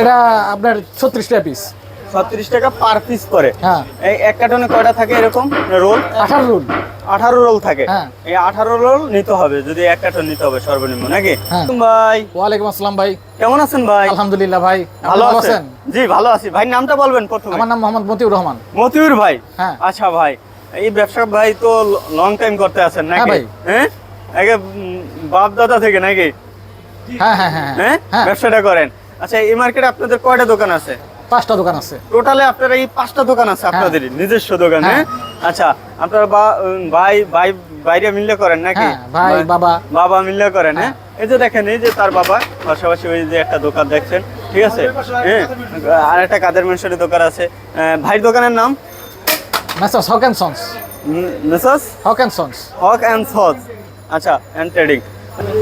এটা আপনার ছত্রিশ টাকা পিস ছত্রিশ টাকা পার পিস করে। হ্যাঁ। এই এক কার্টনে কয়টা থাকে এরকম? রোল আঠারো রুল আঠারো রোল থাকে। হ্যাঁ। এই আঠারো রোল নিতে হবে যদি এক কার্টন নিতে হবে সর্বনিম্ন নাকি? হ্যাঁ। ভাই। ওয়ালাইকুম আসসালাম ভাই। কেমন আছেন ভাই? আলহামদুলিল্লাহ ভাই। ভালো আছেন? জি ভালো আছি। ভাই নামটা বলবেন প্রথমে। আমার নাম মোহাম্মদ মতিউর রহমান। মতিউর ভাই? হ্যাঁ। আচ্ছা ভাই এই ব্যবসা ভাই তো লং টাইম করতে আছেন হ্যাঁ নাকি? ভাই। হ্যাঁ? আগে বাপ দাদা থেকে নাকি? হ্যাঁ। হ্যাঁ? হ্যাঁ। ব্যবসাটা করেন। আচ্ছা এই মার্কেটে আপনাদের কয়টা দোকান আছে? পাঁচটা দোকান আছে। টোটালে আপনার এই পাঁচটা দোকান আছে আপনাদের নিজস্ব দোকান হ্যাঁ? আচ্ছা আপনারা বা- ভাই ভাই বাইরে মিললে করেন নাকি? হ্যাঁ ভাই বাবা। বাবা মিললে করেন হ্যাঁ? এই যে দেখেন এই যে তার বাবা পাশাপাশি ওই যে একটা দোকান দেখছেন ঠিক আছে? হ্যাঁ আর একটা কাদের মেনশনের দোকান আছে। ভাইয়ের দোকানের নাম? Messrs Haq and sons. Messrs? Haq and sons. Haq and sons. আচ্ছা অ্যান্ড ট্রেডিং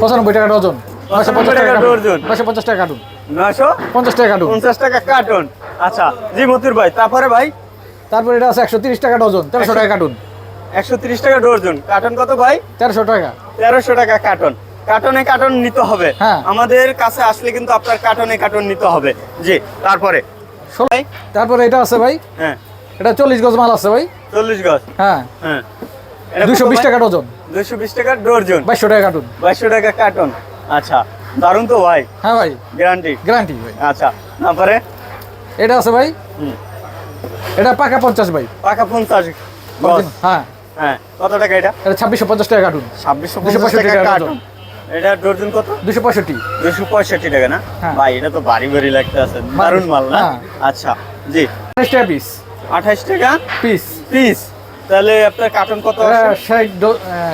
পঁচানব্বই টাকা ডজন। নয়শো পঞ্চাশ টাকা ডজন। নয়শো পঞ্চাশ টাকা কার্টুন নয়শো? পঞ্চাশ টাকা কার্টুন পঞ্চাশ টাকা কার্টন আচ্ছা জি মতির ভাই তারপরে ভাই? তারপর এটা আছে একশো তিরিশ টাকা ডজন তেরোশো টাকা কার্টুন একশো তিরিশ টাকা কার্টন কত ভাই? তেরোশো টাকা। তেরোশো টাকা কার্টন কার্টনে কার্টন নিতে হবে। হ্যাঁ। আমাদের কাছে আসলে কিন্তু আপনার কার্টনে কার্টন নিতে হবে। জি তারপরে? তারপরে এটা আছে ভাই। হ্যাঁ। এটা চল্লিশ গজ মাল আছে ভাই। চল্লিশ গজ? হ্যাঁ। হ্যাঁ। দুশো বিশ টাকা ডজন। দুশো বিশ টাকা ডর্জন বাইশশো টাকা কার্টুন বাইশশো টাকা কার্টন আচ্ছা। দারুণ তো ভাই। হ্যাঁ ভাই। গ্যারান্টি গ্যারান্টি ভাই। আচ্ছা তারপরে? এটা আছে ভাই। হুম, এটা পাকা পঞ্চাশ ভাই। পাকা পঞ্চাশ হ্যাঁ। হ্যাঁ কত টাকা এটা? এটা ছাব্বিশশো পঞ্চাশ টাকা কার্টুন ছাব্বিশশো পঞ্চাশ পঁয়ষট্টি টাকা কার্টন এটা ডর্জন কত? দুশো পঁয়ষট্টি। দুশো পঁয়ষট্টি টাকা না? হ্যাঁ। ভাই এটা তো ভারী ভারী লাগতে আছে। দারুণ মাল না? হ্যাঁ। আচ্ছা জি। আঠাশ টাকা পিস আঠাশ টাকা? পিস পিস তাহলে আপনার কার্টন কত? ষাট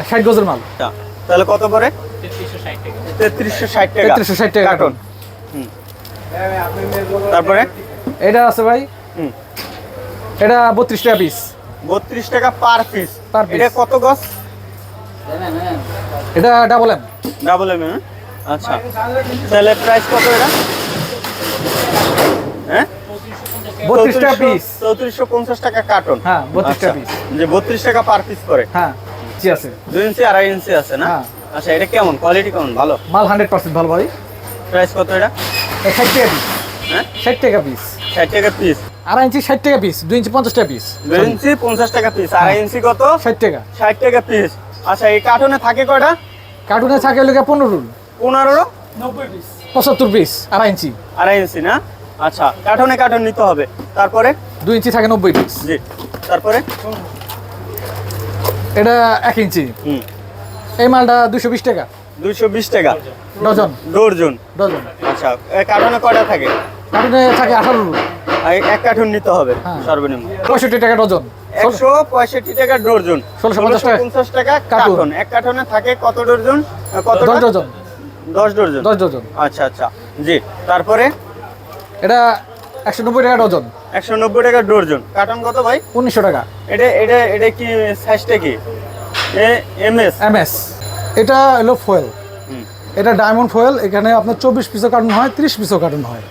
ষাট গজের মাল। আচ্ছা, তাহলে কত পরে তেত্রিশশো ষাট টাকা। তেত্রিশশো ষাট টাকা। কার্টন। হুম। তারপরে? এটা আছে ভাই। হুম। এটা বত্রিশ টাকা পিস বত্রিশ টাকা পার পিস piece। এটা কত গছ এটা ডাবল এম ডাবল এম আচ্ছা। তাহলে প্রাইস কত এটা? হ্যাঁ? বত্রিশ টাকা পিস চৌত্রিশশো পঞ্চাশ টাকা কার্টন। হ্যাঁ, 32 টাকা piece। যে বত্রিশ টাকা পার পিস করে। হ্যাঁ আছে। দুই ইঞ্চি আড়াই ইঞ্চি আছে না? হ্যাঁ। আচ্ছা এটা কেমন? কোয়ালিটি কেমন? ভালো? মাল হান্ড্রেড পার্সেন্ট ভালো ভাই। প্রাইস কত এটা? ষাট টাকা পিস হ্যাঁ? ষাট টাকা পিস ষাট টাকা পিস আড়াই ইঞ্চি ষাট টাকা পিস দুই ইঞ্চি পঞ্চাশ টাকা পিস দুই ইঞ্চি পঞ্চাশ টাকা পিস আড়াই ইঞ্চি কত? ষাট টাকা। ষাট টাকা পিস আচ্ছা এই কার্টুনে থাকে কয়টা? কার্টুনে থাকে লোকে পনেরো রুল পনেরো? নব্বই পিস পঁচাত্তর পিস আড়াই ইঞ্চি। আড়াই ইঞ্চি না? আচ্ছা কার্টুনে কার্টুন নিতে হবে। তারপরে? দুই ইঞ্চি থাকে নব্বই পিস জি। তারপরে? এটা এক ইঞ্চি। হুম। এই মালটা দুশো বিশ টাকা। দুশো বিশ টাকা। ডজন। Dozen dozen. আচ্ছা এই কার্টনে কয়টা থাকে? কার্টুনে থাকে আঠারো এক কার্টন নিতে হবে হ্যাঁ। সর্বনিম্ন। পঁয়ষট্টি টাকা ডজন। একশো পঁয়ষট্টি টাকা ডর্জন ষোলোশো পঞ্চাশ টাকা। পঞ্চাশ টাকা কার্টুন। এক কার্টনে থাকে কত ডর্জন কত ডজন। দশ ডর্জন দশ ডজন। আচ্ছা আচ্ছা। জি তারপরে? এটা একশো নব্বই টাকা ডজন। একশো নব্বই টাকা ডর্জন কার্টন কত ভাই? উনিশশো টাকা। এটা এটা এটা কি সাইজটা কি? এটা হলো ফয়েল এটা ডায়মন্ড ফয়েল এখানে আপনার চব্বিশ পিসও কার্টুন হয় তিরিশ পিসও কার্টুন হয়।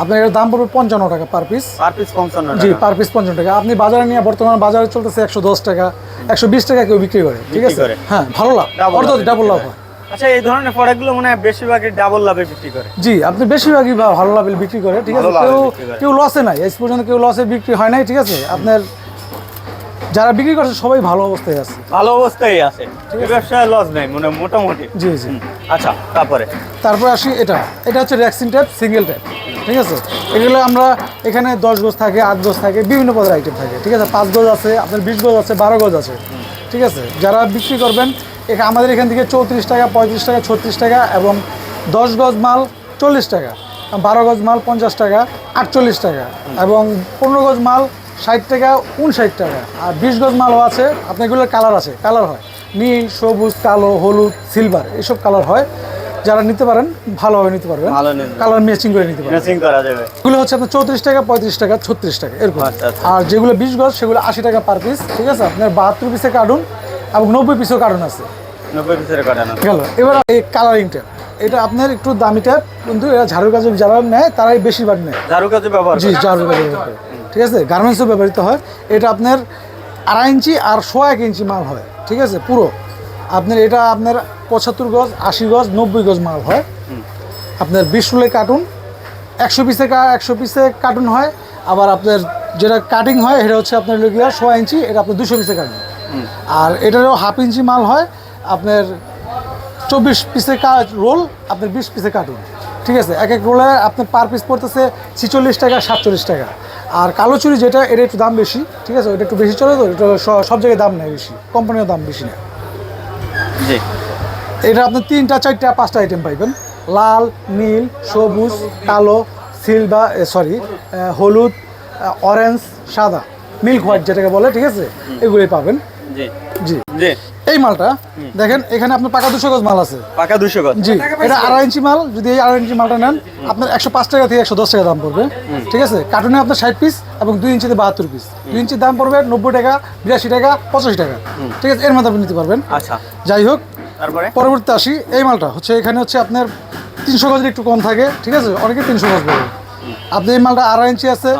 আপনার এর দাম পড়বে পঞ্চান্ন টাকা পার পিস পার পিস পঞ্চান্ন জি পার পিস পঞ্চান্ন টাকা। আপনি বাজারে নিয়ে বর্তমানে বাজারে চলতেছে একশো দশ টাকা একশো বিশ টাকা কেউ বিক্রি করে ঠিক আছে? হ্যাঁ ভালো লাভ। লাভে ডাবল লাভ হয়। আচ্ছা এই ধরনের প্রোডাক্টগুলো মনে হয় বেশিরভাগই ডাবল লাভে বিক্রি করে। জি আপনি বেশিরভাগই ভালো লাভে বিক্রি করে ঠিক আছে? কেউ কেউ লসে নাই আজ পর্যন্ত কেউ লসে বিক্রি হয় নাই ঠিক আছে? আপনার যারা বিক্রি করছে সবাই ভালো অবস্থায় আছে। ভালো অবস্থায় আছে। ব্যবসায় লস নাই মানে মোটামুটি। জি জি। আচ্ছা তারপরে? তারপর আসি এটা। এটা হচ্ছে র্যাক্সিন ট্যাপ সিঙ্গেল ট্যাপ ঠিক আছে? এগুলো আমরা এখানে দশ গজ থাকে আট গজ থাকে বিভিন্ন পদের আইটেম থাকে। ঠিক আছে? পাঁচ গজ আছে আপনার বিশ গজ আছে বারো গজ আছে। ঠিক আছে? যারা বিক্রি করবেন এখা- আমাদের এখান থেকে চৌত্রিশ টাকা পঁয়ত্রিশ টাকা ছত্রিশ টাকা এবং দশ গজ মাল চল্লিশ টাকা বারো গজ মাল পঞ্চাশ টাকা আটচল্লিশ টাকা এবং পনেরো গজ মাল ষাট টাকা উনষাট টাকা। আর বিশ গজ মালও আছে আপনার এগুলোর কালার আছে কালার হয়। নীল সবুজ কালো হলুদ সিলভার এসব কালার হয়। যারা নিতে পারেন ভালোভাবে নিতে পারবেন। কালার ম্যাচিং করে নিতে পারবেন। ম্যাচিং করা যাবে। এগুলো হচ্ছে আপনার চৌত্রিশ টাকা পঁয়ত্রিশ টাকা ছত্রিশ টাকা এরকম। আচ্ছা, আচ্ছা। আর যেগুলো বিশ গজ সেগুলো আশি টাকা পার পিস ঠিক আছে? আপনার বাহাত্তর পিসের কার্টুন এবং নব্বই পিসের কার্টুন আছে। নব্বই পিসের কাটানো। গেল। এবার এই কালারিংটা এটা আপনার একটু দামি ট্যাপ কিন্তু এটা ঝাড়ু কাজে যারা নেয় তারাই বেশিরভাগ নেয়। ঝাড়ু কাজে ব্যবহার জি ঝাড়ু কাজে ব্যবহার করে। ঠিক আছে? গার্মেন্টসও ব্যবহৃত হয়। এটা আপনার আড়াই ইঞ্চি আর সোয়া এক ইঞ্চি মাল হয়। ঠিক আছে? পুরো। আপনার এটা আপনার পঁচাত্তর গজ, আশি গজ, নব্বই গজ মাল হয়। আপনার বিশ রুলে কার্টুন একশো পিসে একশো পিসে কার্টুন হয়। আবার আপনার যেটা কাটিং হয়, এটা হচ্ছে আপনার লুকিয়া সোয়া ইঞ্চি, এটা আপনার দুশো পিসে কাটুন আর এটারও হাফ ইঞ্চি মাল হয়। আপনার চব্বিশ পিসে রোল আপনার বিশ পিসে কাটুন ঠিক আছে? এক এক রোলে আপনার পার পিস পড়তেছে ছিচল্লিশ টাকা, সাতচল্লিশ টাকা। আর কালো চুরি যেটা এটা একটু দাম বেশি ঠিক আছে? ওটা একটু বেশি চলে তো এটা সব জায়গায় দাম নেয় বেশি কোম্পানির দাম বেশি নেয়। জি। এটা আপনি তিনটা চারটা পাঁচটা আইটেম পাইবেন। লাল নীল সবুজ কালো সিলভার সরি হলুদ অরেঞ্জ সাদা মিল্ক হোয়াইট যেটাকে বলে ঠিক আছে? এগুলোই পাবেন। জি। জি। জি। এই মালটা দেখেন এখানে আপনার পাকা দুশো গজ মাল আছে। পাকা দুশো গজ। জি এটা আড়াই ইঞ্চি মাল যদি এই আড়াই ইঞ্চি মালটা নেন আপনার একশো পাঁচ টাকা থেকে একশো দশ টাকা দাম পড়বে। ঠিক আছে? কার্টুনে আপনার ষাট পিস এবং দুই ইঞ্চিতে বাহাত্তর পিস দুই ইঞ্চির দাম পড়বে নব্বই টাকা বিরাশি টাকা পঁচাশি টাকা। ঠিক আছে? এর মধ্যে আপনি নিতে পারবেন। আচ্ছা। যাই হোক তারপরে? পরবর্তী আসি। এই মালটা হচ্ছে এখানে হচ্ছে আপনার তিনশো গজের একটু কম থাকে। ঠিক আছে? অনেকে তিনশো গজ বলে। আপনি এই মালটা আড়াই ইঞ্চি আছে।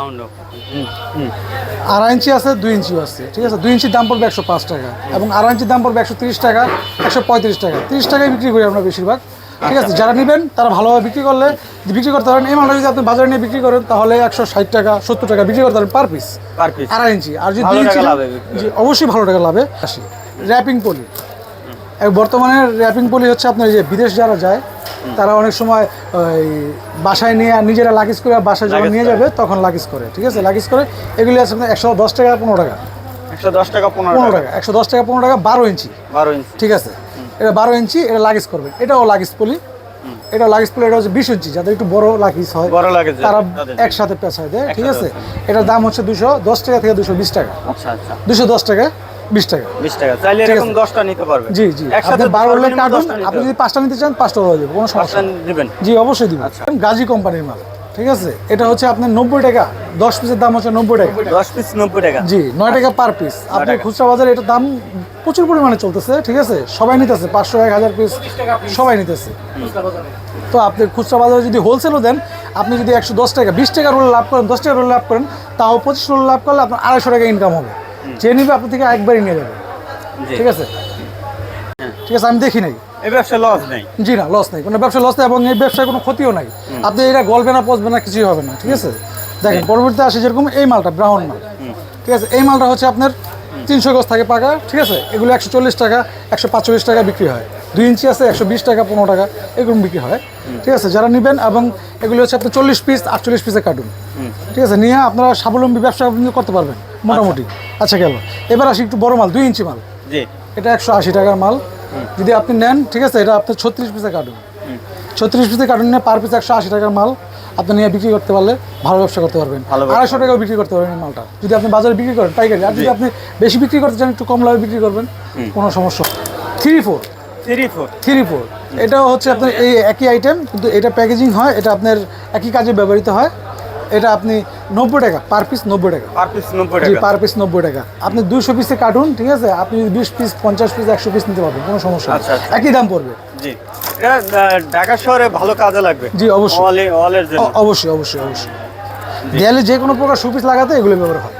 আড়াই ইঞ্চি আছে দুই ইঞ্চিও আছে ঠিক আছে? দুই ইঞ্চির দাম পড়বে একশো পাঁচ টাকা এবং আড়াই ইঞ্চির দাম পড়বে একশো তিরিশ টাকা একশো পঁয়ত্রিশ টাকা। তিরিশ টাকায় বিক্রি করি আমরা বেশিরভাগ ঠিক আছে? যারা নেবেন তারা ভালোভাবে বিক্রি করলে বিক্রি করতে পারেন। এই মালটা যদি আপনি বাজারে নিয়ে বিক্রি করেন তাহলে একশো ষাট টাকা সত্তর টাকা বিক্রি করতে পারেন পার পিস। Per piece. আড়াই ইঞ্চি। আর যদি দুই ইঞ্চি জি অবশ্যই ভালো টাকা লাভে আসি। Wrapping poly. বর্তমানে র্যাপিং পলি হচ্ছে আপনার এই যে বিদেশ যারা যায় তারা অনেক সময় ওই বাসায় নিয়ে নিজেরা লাগেজ করে বাসায় যখন নিয়ে যাবে তখন লাগেজ করে ঠিক আছে? লাগেজ করে এগুলি আছে আপনার একশো দশ টাকা পনেরো টাকা। একশো দশ টাকা পনেরো টাকা। একশো দশ টাকা পনেরো টাকা বারো ইঞ্চি। বারো ইঞ্চি। ঠিক আছে? এটা বারো ইঞ্চি এটা লাগেজ করবে। এটাও লাগেজ পলি এটা লাগেজ পলি এটা হচ্ছে বিশ ইঞ্চি যাদের একটু বড় লাগেজ হয়। বড় তারা একসাথে পেঁচায় দেয় ঠিক আছে? এটার দাম হচ্ছে দুশো দশ টাকা থেকে দুশো বিশ টাকা। আচ্ছা আচ্ছা। দুশো দশ টাকা। বিশ টাকা। বিশ টাকা। চাইলে এরকম নিতে পারবে। জি জি। একসাথে আপনি বারো হলে সর্বনিম্ন কার্টুন আপনি। যদি নিতে চান হয়ে যাবে কোনো সমস্যা। দিবেন জি অবশ্যই দিব আচ্ছা। গাজী কোম্পানির মাল ঠিক আছে? এটা হচ্ছে আপনার নব্বই টাকা দশ পিসের দাম হচ্ছে নব্বই টাকা। দশ পিস নব্বই টাকা। জি নয় টাকা পার পিস। আপনি খুচরা বাজারে এটার দাম প্রচুর পরিমাণে চলতেছে ঠিক আছে? সবাই নিতেছে পাঁচশো এক হাজার পিস সবাই নিতেছে। তো আপনি খুচরা বাজারে যদি হোলসেলও দেন আপনি যদি একশো দশ টাকা বিশ টাকা রোল লাভ করেন দশ টাকা রোল লাভ করেন তাও পঁচিশ রোল লাভ করলে আপনার আড়াইশো টাকা ইনকাম হবে। যে নিবে আপনার থেকে একবারই নিয়ে যাবে। ঠিক আছে? ঠিক আছে আমি দেখি নাই। এই ব্যবসা লস নেই। জি না লস নেই। কোনো ব্যবসা লস নেই এবং এই ব্যবসায় কোনো ক্ষতিও নাই। আপনি এটা গলবে না পচবে না কিছুই হবে না ঠিক আছে? দেখেন পরবর্তীতে আসে যেরকম এই মালটা ব্রাউন মাল। ঠিক আছে এই মালটা হচ্ছে আপনার তিনশো গজ থাকে পাকা ঠিক আছে? এগুলো একশো চল্লিশ টাকা একশো পাঁচচল্লিশ টাকা বিক্রি হয়। দুই ইঞ্চি আছে একশো বিশ টাকা পনেরো টাকা এগুলো বিক্রি হয়। ঠিক আছে যারা নেবেন এবং এগুলো হচ্ছে আপনার চল্লিশ পিস আটচল্লিশ পিসে কাটুন ঠিক আছে নিয়ে আপনারা স্বাবলম্বী ব্যবসা করতে পারবেন। মোটামুটি। আচ্ছা। গেল। এবার আসি একটু বড় মাল দুই ইঞ্চি মাল। জি। এটা একশো আশি টাকার মাল। যদি আপনি নেন ঠিক আছে এটা আপনার ছত্রিশ পিসে কার্টুন ছত্রিশ পিসে কার্টুন নিয়ে পার পিস একশো আশি টাকার মাল। আপনি নিয়ে বিক্রি করতে পারলে ভালো ব্যবসা করতে পারবেন। আড়াইশো টাকাও বিক্রি করতে পারবেন মালটা। যদি আপনি বাজারে বিক্রি করেন পাইকারি। আর যদি আপনি বেশি বিক্রি করতে চান একটু কম লাভে বিক্রি করবেন কোনো সমস্যা। Three four three four three four এটাও হচ্ছে আপনার এই একই আইটেম কিন্তু এটা প্যাকেজিং হয় এটা আপনার একই কাজে ব্যবহৃত হয়। এটা আপনি নব্বই টাকা পার পিস নব্বই টাকা। পার পিস নব্বই টাকা। পার পিস নব্বই টাকা। আপনি দুশো পিসে কাটুন ঠিক আছে? আপনি যদি বিশ পিস পঞ্চাশ পিস একশো পিস নিতে পারবেন কোনো সমস্যা। আচ্ছা, আচ্ছা। একই দাম পড়বে। জি। ঢাকা শহরে ভালো কাজে লাগবে। জি, অবশ্যই। অবশ্যই অবশ্যই অবশ্যই। দেয়ালে যে কোনো প্রকার সুপিস লাগাতে এগুলো ব্যবহার হয়।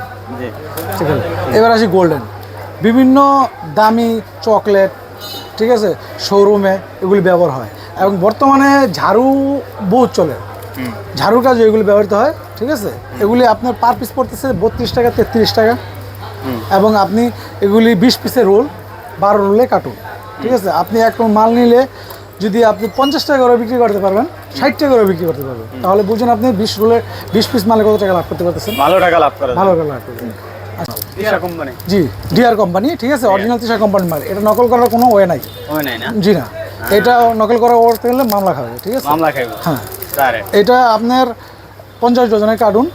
ঠিক আছে? এবার আসি গোল্ডেন। বিভিন্ন দামি চকলেট ঠিক আছে? শোরুমে এগুলি ব্যবহার হয়। এবং বর্তমানে ঝাড়ু বহুত চলে। ঝাড়ুর কাজে এগুলি ব্যবহৃত হয় ঠিক আছে? এগুলি আপনার পার পিস পড়তেছে বত্রিশ টাকা তেত্রিশ টাকা। এবং আপনি এগুলি বিশ পিসের রোল বারো রোলে কাটুন ঠিক আছে? আপনি এক মাল নিলে যদি আপনি পঞ্চাশ টাকা করে বিক্রি করতে পারবেন ষাট টাকা করে বিক্রি করতে পারবেন। তাহলে বুঝুন আপনি বিশ রোলে বিশ পিস মালে কত টাকা লাভ করতে পারতেছেন? ভালো টাকা লাভ করে ভালো টাকা লাভ Tisha company G DR company ঠিক আছে? অরিজিনাল তিশা কোম্পানির মাল। এটা নকল করার কোনো ওয়ে নাই। ওই নাই না? জি না। এটা নকল করা করতে গেলে মামলা খাবে ঠিক আছে? মামলা খাইব। হ্যাঁ। এটা আপনার পঞ্চাশ ডজনের কার্টুন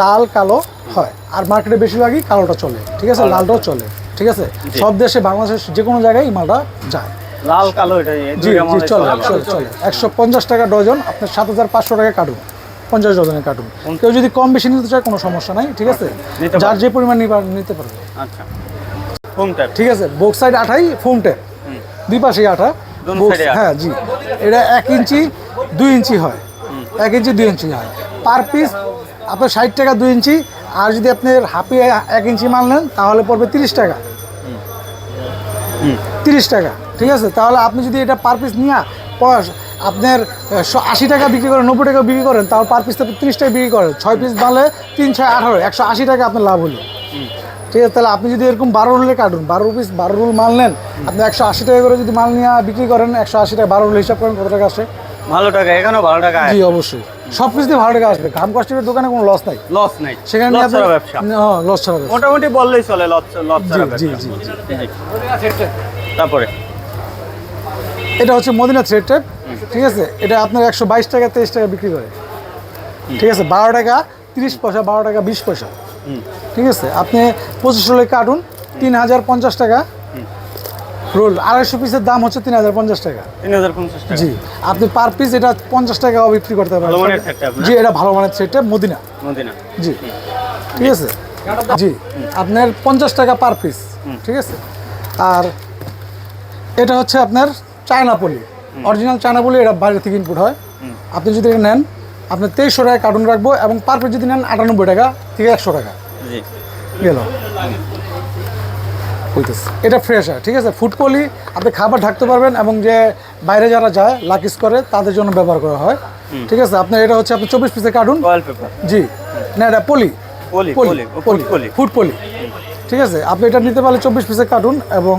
লাল কালো হয়। আর মার্কেটে বেশিরভাগই কালোটা চলে। ঠিক আছে? লালটাও চলে। ঠিক আছে? সব দেশে বাংলাদেশের যে কোনো জায়গায় এই মালটা যায়। লাল কালো এটা জি জি চলে চলে। একশো পঞ্চাশ টাকা ডজন আপনার সাত হাজার পাঁচশো টাকা কার্টুন পঞ্চাশ ডজনের কার্টুন কেউ যদি কম বেশি নিতে চায় কোনো সমস্যা নাই। ঠিক আছে? যার যে পরিমাণ নিতে পারবে। আচ্ছা। ঠিক আছে? বোক সাইড আঠাই ফোম ট্যাপ দুই এ আঠা। হ্যাঁ জি। এটা এক ইঞ্চি দুই ইঞ্চি হয়। এক ইঞ্চি, দুই ইঞ্চি হয়। পার পিস আপনার ষাট টাকা দুই ইঞ্চি, আর যদি আপনার হাফি এক ইঞ্চি মাল নেন, তাহলে পড়বে তিরিশ টাকা। তিরিশ টাকা, ঠিক আছে? তাহলে আপনি যদি এটা পার পিস নিয়ে আপনার আশি টাকা বিক্রি করেন, নব্বই টাকা বিক্রি করেন তাও পার পিস আপনি তিরিশ টাকা বিক্রি করেন। ছয় পিস মালে তিন, ছয়, আঠারো, একশো আশি টাকা আপনার লাভ হলো। ঠিক আছে? তাহলে আপনি যদি এরকম বারো রুলে কাটুন, বারো পিস বারো রুল মাল নেন, আপনি একশো আশি টাকা করে যদি মাল নিয়ে বিক্রি করেন, একশো আশি টাকা, বারো রুল হিসাব করেন কত টাকা আসে? ভালো টাকা এখানেও ভালো টাকা জি অবশ্যই। সব কিছু ভালো টাকা আসবে। ঘাম কষ্টের দোকানে কোনো লস নাই। লস নাই। সেখানে লস ছাড়া ব্যবসা। লস ছাড়া ব্যবসা। মোটামুটি বললেই চলে লস লস ছাড়া জি, জি। তারপরে? এটা হচ্ছে মদিনা থ্রেড টেপ ঠিক আছে? এটা আপনার একশো বাইশ টাকা তেইশ টাকা বিক্রি করে। ঠিক আছে? বারো টাকা তিরিশ পয়সা বারো টাকা বিশ পয়সা। ঠিক আছে? আপনি পঁচিশ রোলে কার্টুন তিন হাজার পঞ্চাশ টাকা রোল আড়াইশো পিসের দাম হচ্ছে তিন হাজার পঞ্চাশ টাকা। তিন হাজার পঞ্চাশ টাকা। জি আপনি পার পিস এটা পঞ্চাশ টাকাও বিক্রি করতে পারেন? জি এটা ভালো মানের টেপ মদিনা। মদিনা। জি ঠিক আছে? জি আপনার পঞ্চাশ টাকা পার পিস ঠিক আছে? আর এটা হচ্ছে আপনার China poly. Original China poly এটা বাইরে থেকে ইনপুট হয়। আপনি যদি এটা নেন আপনি তেইশশো টাকা কার্টুন রাখব এবং পার পিস যদি নেন আটানব্বই টাকা থেকে একশো টাকা। জি। গেল। হইতেছে এটা ফ্রেশ হয় ঠিক আছে? ফুড পলি আপনি খাবার ঢাকতে পারবেন এবং যে বাইরে যারা যায় লাকিস করে তাদের জন্য ব্যবহার করা হয়। ঠিক আছে? আপনার এটা হচ্ছে আপনি চব্বিশ পিসে কার্টুন পেপার জি। না এটা পলি পলি পলি পলি পলি ফুড পলি ঠিক আছে? আপনি এটা নিতে পারলে চব্বিশ পিসের কার্টুন এবং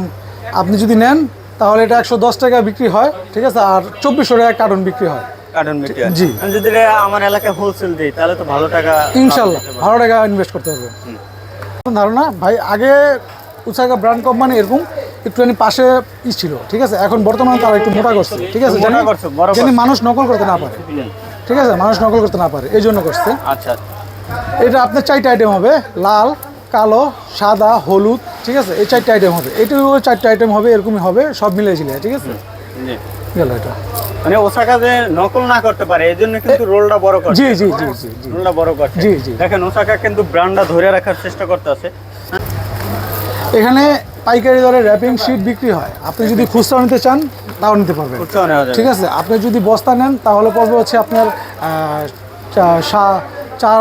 আপনি যদি নেন তাহলে এটা একশো দশ টাকা বিক্রি হয় ঠিক আছে? আর চব্বিশশো টাকা কার্টুন বিক্রি হয়। কার্টন বিক্রি হয়। জি। যদি আমার এলাকায় হোলসেল দিই তাহলে তো ভালো টাকা ইনশাল্লাহ ভালো টাকা ইনভেস্ট করতে হবে ধারণা ভাই আগে উৎসাহ ব্র্যান্ড কোম্পানি এরকম একটুখানি পাশে ই ছিল ঠিক আছে? এখন বর্তমানে তারা একটু মোটা করছে ঠিক আছে? জানি-। মানুষ নকল করতে না পারে ঠিক আছে? মানুষ নকল করতে না পারে এই জন্য করছে। আচ্ছা এটা আপনার চারটে আইটেম হবে লাল কালো সাদা হলুদ ঠিক আছে? এই চারটে আইটেম হবে। এটাও চারটে আইটেম হবে এরকমই হবে সব মিলে ঝিলে ঠিক আছে? গেল এটা। মানে ওসাকা যে নকল না করতে পারে এই জন্য কিন্তু রোলটা বড় করছে। জি জি জি জি। রোলটা বড় করছে। জি, জি। দেখেন ওসাকা কিন্তু ব্র্যান্ডটা ধরে রাখার চেষ্টা করতেছে। এখানে পাইকারি দরে র্যাপিং শিট বিক্রি হয়। আপনি যদি খুচরা নিতে চান তাও নিতে পারবেন। ঠিক আছে? আপনি যদি বস্তা নেন তাহলে পড়বে হচ্ছে আপনার চার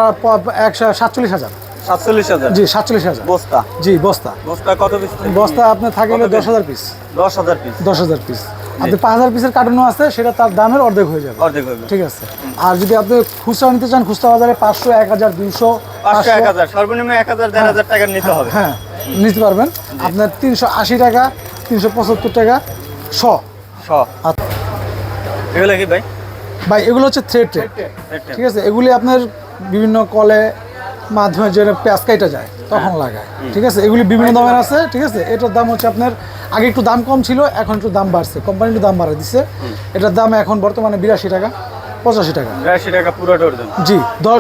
একশো সাতচল্লিশ হাজার। সাতচল্লিশ হাজার? জি সাতচল্লিশ হাজার। বস্তা? জি বস্তা। বস্তা কত পিস বস্তা আপনার থাকে দশ হাজার পিস দশ হাজার পিস দশ হাজার পিস আপনি পাঁচ হাজার পিসের কার্টুনও আছে সেটা তার দামের অর্ধেক হয়ে যাবে। অর্ধেক ঠিক আছে? আর যদি আপনি খুচরা নিতে চান খুচরা বাজারে পাঁচশো এক হাজার দুইশো পাঁচশো এক হাজার। সর্বনিম্ন এক হাজার দেড় হাজার টাকা নিতে হবে। হ্যাঁ। নিতে পারবেন। আপনার তিনশো আশি টাকা তিনশো পঁচাত্তর টাকা শ। শ। এগুলো কি ভাই? ভাই এগুলো হচ্ছে থ্রেড ঠিক আছে? এগুলি আপনার বিভিন্ন কলে মাধ্যমে যে পেঁয়াজ কাইটা যায় তখন লাগায়। ঠিক আছে? এগুলি বিভিন্ন দামের আছে ঠিক আছে? এটার দাম হচ্ছে আপনার আগে একটু দাম কম ছিল এখন একটু দাম বাড়ছে। কোম্পানি একটু দাম বাড়া দিচ্ছে এটার দাম এখন বর্তমানে বিরাশি টাকা পঁচাশি টাকা। বিরাশি টাকা পুরো ডর্জন। জি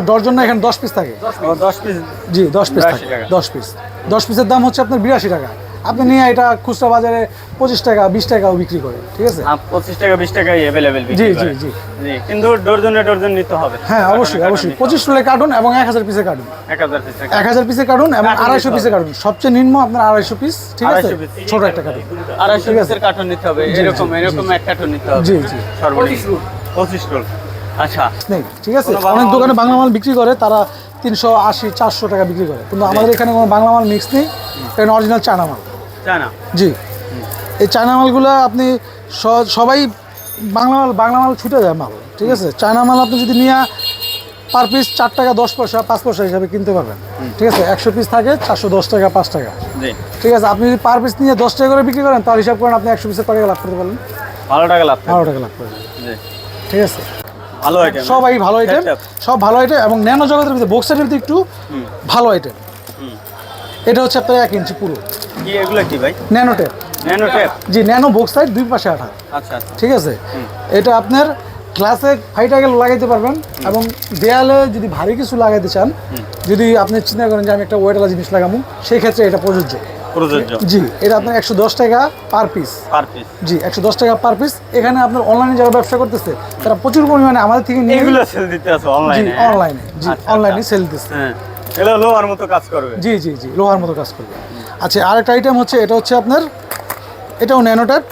ডর্জন না এখানে দশ পিস থাকে। দশ পিস জি দশ পিস থাকে। দশ পিস দশ পিসের দাম হচ্ছে আপনার বিরাশি টাকা। আপনি নিয়ে এটা খুচরা বাজারে পঁচিশ টাকা বিশ টাকাও বিক্রি করে ঠিক আছে? পঁচিশ টাকা বিশ টাকায় অ্যাভেলেবেল জি, জি, জি। জি কিন্তু ডর্জনে ডর্জন নিতে হবে। হ্যাঁ অবশ্যই অবশ্যই। পঁচিশ রোলের কার্টুন এবং এক হাজার পিসের কার্টুন। এক হাজার পিস এক হাজার পিসের কার্টুন এবং আড়াইশো পিসের কার্টুন। সবচেয়ে নিম্ন আপনার আড়াইশো পিস ঠিক আছে? ছোট একটা কার্টুন। আড়াইশো পিসের কার্টন নিতে হবে। এরকম এরকম এক কার্টুন নিতে হবে। জি, জি। সর্বনিম্ন। পঁচিশ রোল। আচ্ছা। নেই ঠিক আছে? অনেক দোকানে বাংলা মাল বিক্রি করে তারা তিনশো আশি চারশো টাকা বিক্রি করে। কিন্তু আমাদের এখানে কোনো বাংলা মাল মিক্স নেই এখানে অরিজিনাল চায়না মাল। জানা জি। এই চায়না মালগুলো আপনি সবাই বাংলা মাল বাংলা মাল ছুটে যায় মাল ঠিক আছে? চায়না মাল আপনি যদি নিয়ে পার পিস চার টাকা দশ পয়সা পাঁচ পয়সা হিসাবে কিনতে পারবেন ঠিক আছে? একশো পিস থাকে চারশো দশ টাকা পাঁচ টাকা। ঠিক আছে? আপনি যদি পার পিস নিয়ে দশ টাকা করে বিক্রি করেন তার হিসাব করেন আপনি একশো পিসের টাকা লাভ করতে পারবেন। ভালো টাকা লাভ। বারো টাকা লাভ করবেন। ঠিক আছে? ভালো আইটেম সবাই ভালো আইটেম সব ভালো আইটেম এবং ন্যানো জগতের ভিতরে বক্সের ভিতরে একটু ভালো আইটেম এটা হচ্ছে আপনার এক ইঞ্চি পুরো। কি এগুলো কি ভাই? ন্যানো টেপ ন্যানো টেপ জি ন্যানো বক্স সাইড দুই পাশে আঠা। আচ্ছা আচ্ছা। ঠিক আছে? এটা আপনার গ্লাসে ফাইটা গেলে লাগাইতে পারবেন এবং দেয়ালে যদি ভারী কিছু লাগাইতে চান যদি আপনি চিন্তা করেন যে আমি একটা ওয়েটালা জিনিস লাগাবো সেই ক্ষেত্রে এটা প্রযোজ্য। প্রযোজ্য। জি এটা আপনার একশো দশ টাকা পার পিস পার পিস জি একশো দশ টাকা পার পিস এখানে আপনার অনলাইনে যারা ব্যবসা করতেছে তারা প্রচুর পরিমাণে আমাদের থেকে নিয়ে এগুলো সেল দিতে আছে অনলাইনে অনলাইনে জি আচ্ছা, অনলাইনে আচ্ছা। সেল দিচ্ছে। হ্যাঁ এগুলো লোহার মতো কাজ করবে। জি জি জি লোহার মতো কাজ করবে। আচ্ছা আরেকটা আইটেম হচ্ছে এটা হচ্ছে আপনার এটাও ন্যানোটাইপ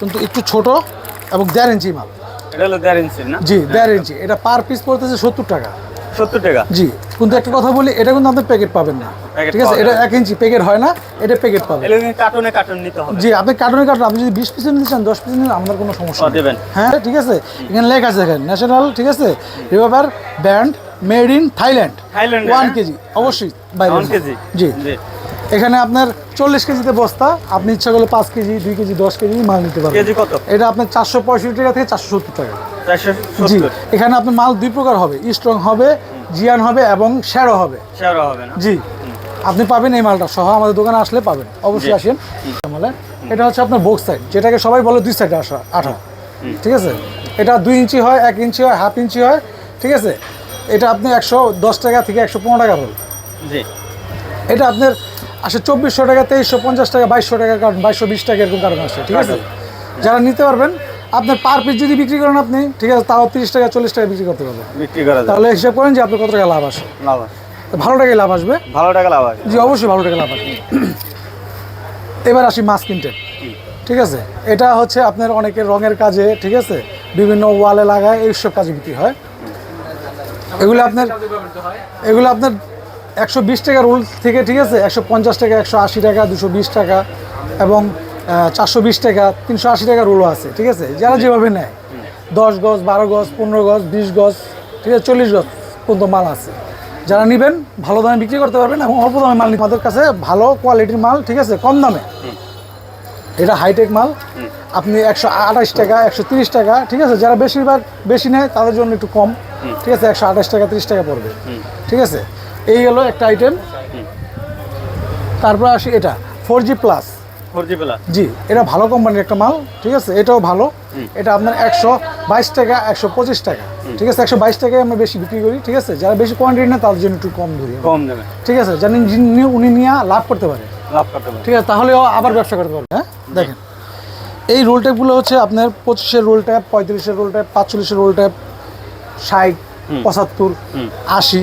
কিন্তু একটু ছোট এবং দেড় ইঞ্চি মাল এটা হলো দেড় ইঞ্চির না? জি দেড় ইঞ্চি। এটা পার পিস পড়তেছে সত্তর টাকা। সত্তর টাকা। জি। কিন্তু একটা কথা বলি এটা কিন্তু আপনি প্যাকেট পাবেন না। ঠিক আছে? এটা এক ইঞ্চি প্যাকেট হয় না এটা প্যাকেট পাবেন। কার্টুনে কার্টুন নিতে হবে। জি আপনি কার্টুনে কার্টুন আপনি যদি বিশ পিস নিতে চান দশ পিস নিলে আমাদের কোনো সমস্যা দেবেন। হ্যাঁ ঠিক আছে? এখানে লেখা আছে দেখেন ন্যাশনাল ঠিক আছে? River band made in Thailand থাইল্যান্ডে, ওয়ান? কেজি অবশ্যই বাইরে কেজি? জি। জি। এখানে আপনার চল্লিশ কেজিতে বস্তা আপনি ইচ্ছা করলে পাঁচ কেজি দুই কেজি দশ কেজি মাল নিতে পারবেন। কেজি কত? এটা আপনার চারশো পঁয়ষট্টি টাকা থেকে চারশো সত্তর টাকা। জি। এখানে আপনার মাল দুই প্রকার হবে স্ট্রং হবে জিয়ান হবে এবং শ্যারো হবে। শেয়ারও হবে না? জি। আপনি পাবেন এই মালটা সহ আমাদের দোকানে আসলে পাবেন। অবশ্যই। আসেন। মানে এটা হচ্ছে আপনার বোক সাইড যেটাকে সবাই বলে দুই সাইডে আসা আঠা। ঠিক আছে? এটা দুই ইঞ্চি হয় এক ইঞ্চি হয় হাফ ইঞ্চি হয় ঠিক আছে? এটা আপনি একশো দশ টাকা থেকে একশো পনেরো টাকা রোল জি। এটা আপনার আসে চব্বিশশো টাকা তেইশশো পঞ্চাশ টাকা বাইশশো টাকা কারণ বাইশশো বিশ টাকা এরকম কারণ আসে ঠিক আছে? যারা নিতে পারবেন আপনার পার পিস যদি বিক্রি করেন আপনি ঠিক আছে তাও তিরিশ টাকা চল্লিশ টাকা বিক্রি করতে পারবেন। বিক্রি করা তাহলে হিসাব করেন যে আপনার কত টাকা লাভ আসে লাভ। ভালো টাকায় লাভ আসবে। ভালো টাকা লাভ আছে জি অবশ্যই ভালো টাকা লাভ আসবে। এবার আসি মাছ কিনতে। ঠিক আছে? এটা হচ্ছে আপনার অনেকের রঙের কাজে ঠিক আছে? বিভিন্ন ওয়ালে লাগায় এইসব কাজে বিক্রি হয়। এগুলো আপনার এগুলো আপনার একশো বিশ টাকা রোল থেকে ঠিক আছে? একশো পঞ্চাশ টাকা একশো আশি টাকা দুশো বিশ টাকা এবং চারশো বিশ টাকা তিনশো আশি টাকা রোলও আছে ঠিক আছে? যারা যেভাবে নেয় দশ গজ বারো গজ পনেরো গজ বিশ গজ ঠিক আছে চল্লিশ গজ পর্যন্ত মাল আছে। যারা নেবেন ভালো দামে বিক্রি করতে পারবেন এবং অল্প দামে মাল আমাদের কাছে ভালো কোয়ালিটির মাল ঠিক আছে কম দামে। এটা হাইটেক মাল। আপনি একশো আঠাশ টাকা একশো তিরিশ টাকা ঠিক আছে? যারা বেশিরভাগ বেশি নেয় তাদের জন্য একটু কম। ঠিক আছে? একশো আঠাশ টাকা তিরিশ টাকা পড়বে। ঠিক আছে? এই হলো একটা আইটেম তারপর আসি এটা ফোর জি প্লাস জি এটা ভালো কোম্পানির একটা মাল ঠিক আছে? এটাও ভালো। এটা আপনার একশো বাইশ টাকা একশো পঁচিশ টাকা। ঠিক আছে? একশো বাইশ টাকায় আমরা বেশি বিক্রি করি ঠিক আছে? যারা বেশি কোয়ান্টিটি নেয় তাদের জন্য একটু কম ধরি কম দেবে। ঠিক আছে? যিনি উনি নিয়ে লাভ করতে পারে। লাভ করতে পারে। ঠিক আছে? তাহলেও আবার ব্যবসা করতে পারবে হ্যাঁ? দেখেন। এই রোল ট্যাপগুলো হচ্ছে আপনার পঁচিশের রোল ট্যাপ পঁয়ত্রিশের রোল ট্যাপ পাঁচচল্লিশের রোল ট্যাপ ষাট পঁচাত্তর আশি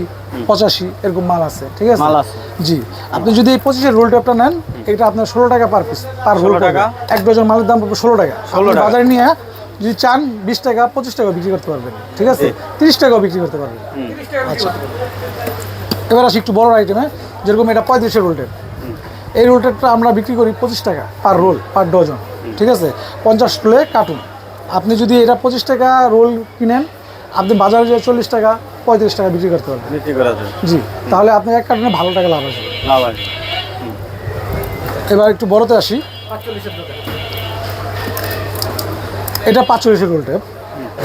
পঁচাশি এরকম মাল আছে ঠিক আছে? জি। আপনি যদি এই পঁচিশের রোল ট্যাপটা নেন এটা আপনার ষোলো টাকা পার পিস পার রোল টাকা? এক ডজন মালের দাম পড়বে ষোলো টাকা। 16 আপনি টাকা। বাজারে নিয়ে যদি চান বিশ টাকা পঁচিশ টাকা বিক্রি করতে পারবেন ঠিক আছে? তিরিশ টাকাও বিক্রি করতে পারবেন। আচ্ছা। এবার আসি একটু বড় আইটেমে যেরকম এটা পঁয়ত্রিশের রোল ট্যাপ এই রোল ট্যাপটা আমরা বিক্রি করি পঁচিশ টাকা পার রোল পার ডজন ঠিক আছে? পঞ্চাশ প্লে কার্টুন আপনি যদি এটা পঁচিশ টাকা রোল কিনেন আপনি বাজারে যে চল্লিশ টাকা পঁয়ত্রিশ টাকা বিক্রি করতে পারবেন। বিক্রি করা যায় জি তাহলে আপনি এক কার্টুনে ভালো টাকা লাভ আসবে লাভ এবার একটু বড়তে আসি। এটা পাঁচচল্লিশের রোল ট্যাপ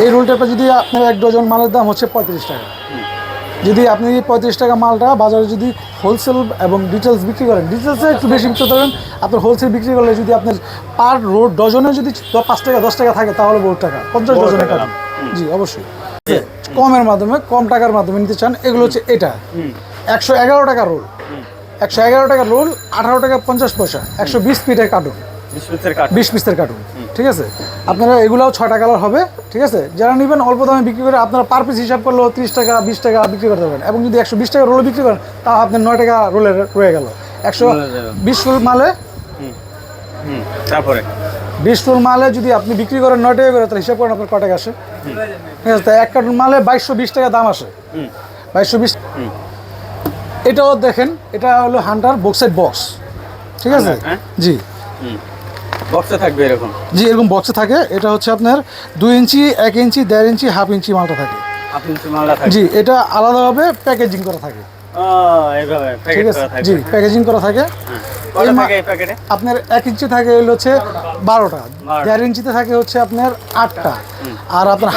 এই রোল ট্যাপটা যদি আপনার এক ডজন মালের দাম হচ্ছে পঁয়ত্রিশ টাকা। যদি আপনি পঁয়ত্রিশ টাকা মালটা বাজারে যদি হোলসেল এবং ডিটেলস বিক্রি করেন ডিটেলসে একটু বেশি বিক্রি করতে পারেন আপনার হোলসেল বিক্রি করলে যদি আপনার পার রোড ডজনে যদি পাঁচ টাকা দশ টাকা থাকে তাহলে বহু টাকা পঞ্চাশ ডজনে টাকা জি অবশ্যই। কমের মাধ্যমে কম টাকার মাধ্যমে নিতে চান এগুলো হচ্ছে এটা। একশো এগারো টাকা রোল। একশো এগারো টাকা রোল আঠারো টাকা পঞ্চাশ পয়সা। একশো বিশ পিটের কার্টুন। বিশ পিসের কার্টুন। ঠিক আছে? আপনারা এগুলাও ছয়টা কালার হবে ঠিক আছে? যারা নেবেন অল্প দামে বিক্রি করে আপনারা পার পিস হিসাব করলেও তিরিশ টাকা বিশ টাকা বিক্রি করতে পারেন। এবং যদি একশো বিশ টাকা রোলে বিক্রি করেন তাও আপনার নয় টাকা রোলে রয়ে গেল। একশো বিশ রোল মালে তারপরে? বিশ রোল মালে যদি আপনি বিক্রি করেন নয় টাকা করে তাহলে হিসাব করেন আপনার ক টাকা আসে? ঠিক আছে তাই এক কার্টুন মালে বাইশশো বিশ টাকা দাম আসে। বাইশশো বিশ এটাও দেখেন এটা হলো হান্টার বক্সের বক্স ঠিক আছে? হ্যাঁ? জি। বক্সে থাকবে এরকম? জি এরকম বক্সে থাকে। এটা হচ্ছে আপনার দুই ইঞ্চি এক ইঞ্চি দেড় ইঞ্চি হাফ ইঞ্চি মালটা থাকে। জি এটা আলাদাভাবে প্যাকেজিং করা থাকে। ঠিক আছে? জি প্যাকেজিং করা থাকে। আপনার এক ইঞ্চি থাকে হচ্ছে বারোটা। দেড় ইঞ্চিতে থাকে হচ্ছে আপনার আটটা। আর আপনার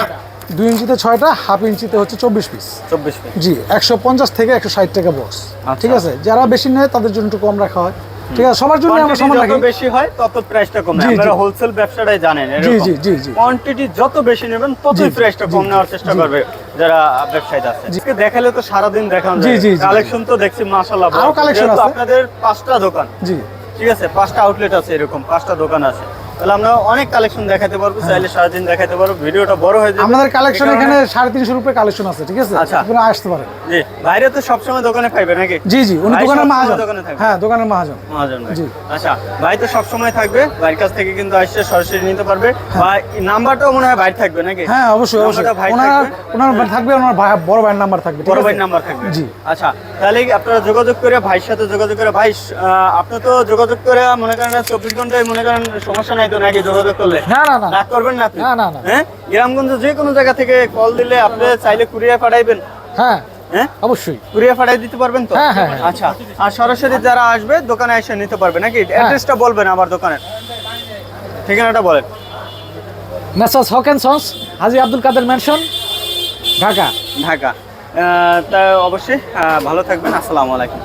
দুই ইঞ্চিতে ছয়টা হাফ ইঞ্চিতে হচ্ছে চব্বিশ পিস চব্বিশ জি একশো পঞ্চাশ থেকে একশো ষাট টাকা বক্স আচ্ছা। ঠিক আছে? যারা বেশি নেয় তাদের জন্য একটু কম রাখা হয়। ঠিক আছে সবার জন্য আমরা সমান যত রাখি। বেশি হয় তত প্রাইসটা কমে। আপনারা হোলসেল ব্যবসাটাই জানেন জি, জি, জি, জি। কোয়ান্টিটি যত বেশি নেবেন ততই প্রাইসটা কম নেওয়ার চেষ্টা করবে যারা ব্যবসায়ী আছে। আজকে দেখালে তো সারাদিন দেখানো জি, যায়। জি, জি, জি। কালেকশন তো দেখছি মাশাআল্লাহ আরও কালেকশন আছে। আপনাদের পাঁচটা দোকান। জি। ঠিক আছে পাঁচটা আউটলেট আছে এরকম পাঁচটা দোকান আছে। তাহলে আমরা অনেক কালেকশন দেখাতে পারব চাইলে সারাদিন দেখাতে পারব ভিডিওটা বড় হয়ে যাবে। আমাদের কালেকশন এখানে সাড়ে তিনশো রুপির কালেকশন আছে ঠিক আছে? আচ্ছা। আপনারা আসতে পারেন। জি বাইরে তো সবসময় দোকানে পাইবে নাকি? জি জি উনি দোকানের মহাজন। দোকানে থাকবে? হ্যাঁ দোকানের মহাজন। মহাজন জি। আচ্ছা ভাই তো সবসময় থাকবে ভাইয়ের কাছ থেকে কিন্তু আসছে সরাসরি নিতে পারবে। বা নাম্বারটাও মনে হয় ভাইয়ের থাকবে নাকি? হ্যাঁ অবশ্যই অবশ্যই। ভাই ওনার? ওনার থাকবে ওনার ভাই- বড় ভাইয়ের নাম্বার থাকবে বড়? ভাইয়ের নাম্বার থাকবে। জি। আচ্ছা তাহলে আপনারা যোগাযোগ করে ভাইয়ের সাথে যোগাযোগ করে ভাই আপনি তো যোগাযোগ করে মনে করেন চব্বিশ ঘন্টায় মনে করেন সমস্যা নাই তো নাকি যোগাযোগ করলে। না না না। রাগ করবেন না না, না, না। হ্যাঁ? গ্রামগঞ্জ যে কোনো জায়গা থেকে কল দিলে আপনি চাইলে কুরিয়ার পাঠাইবেন। হ্যাঁ হ্যাঁ? অবশ্যই। কুরিয়ার পাঠাই দিতে পারবেন তো? হ্যাঁ, হ্যাঁ, হ্যাঁ। আচ্ছা আর সরাসরি যারা আসবে দোকানে এসে নিতে পারবে নাকি? অ্যাড্রেসটা বলবেন আমার দোকানের। ঠিকানাটা বলেন। Messrs Haque and sons Haji Abdul Kader mansion Dhaka. Dhaka. তা অবশ্যই ভালো থাকবেন। আসসালামু আলাইকুম।